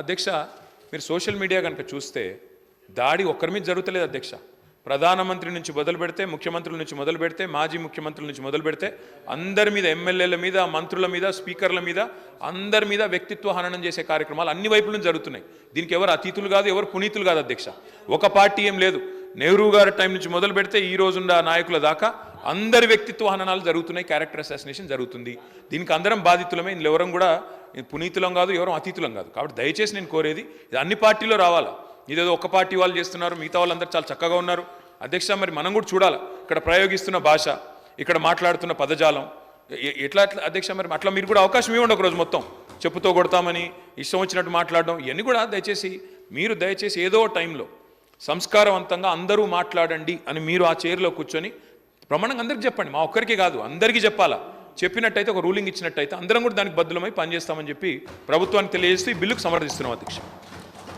అధ్యక్ష మీరు social media కనుక చూస్తే దాడి ఒక్కరి మీద జరుగుతలేదు అధ్యక్ష. ప్రధానమంత్రి నుంచి మొదలు పెడితే ముఖ్యమంత్రుల నుంచి మొదలు పెడితే మాజీ ముఖ్యమంత్రుల నుంచి మొదలు పెడితే అందరి మీద ఎమ్మెల్యేల మీద మంత్రుల మీద స్పీకర్ల మీద అందరి మీద వ్యక్తిత్వ హననం చేసే కార్యక్రమాలు అన్ని వైపుల నుంచి జరుగుతున్నాయి. దీనికి ఎవరు అతిథులు కాదు ఎవరు పునీతులు కాదు అధ్యక్ష. ఒక పార్టీ ఏం లేదు. నెహ్రూ గారి టైం నుంచి మొదలు పెడితే ఈ రోజున్న నాయకుల దాకా అందరి వ్యక్తిత్వ హననాలు జరుగుతున్నాయి క్యారెక్టర్ అసాసినేషన్ జరుగుతుంది. దీనికి అందరం బాధితులమే ఇందులో ఎవరం కూడా పునీతులం కాదు ఎవరూ అతీతులం కాదు. కాబట్టి దయచేసి నేను కోరేది ఇది అన్ని పార్టీలో రావాలా. ఇదేదో ఒక పార్టీ వాళ్ళు చేస్తున్నారు మిగతా వాళ్ళందరూ చాలా చక్కగా ఉన్నారు. అధ్యక్ష మరి మనం కూడా చూడాలి. ఇక్కడ ప్రయోగిస్తున్న భాష ఇక్కడ మాట్లాడుతున్న పదజాలం ఎట్లా అట్లా అధ్యక్ష మరి అట్లా మీరు కూడా అవకాశం ఇవ్వండి ఒక రోజు మొత్తం. చెప్పుతో కొడతామని ఇష్టం వచ్చినట్టు మాట్లాడడం ఇవన్నీ కూడా దయచేసి మీరు దయచేసి ఏదో టైంలో సంస్కారవంతంగా అందరూ మాట్లాడండి అని మీరు ఆ చైర్లో కూర్చొని ప్రమాణంగా అందరికీ చెప్పండి. మా ఒక్కరికి కాదు అందరికీ చెప్పాలా. చెప్పినట్టయితే ఒక రూలింగ్ ఇచ్చినట్టయితే అందరం కూడా దానికి బద్దులమై పనిచేస్తామని చెప్పి ప్రభుత్వానికి తెలియజేస్తూ ఈ బిల్లుకు సమర్థిస్తున్నాం అధ్యక్ష.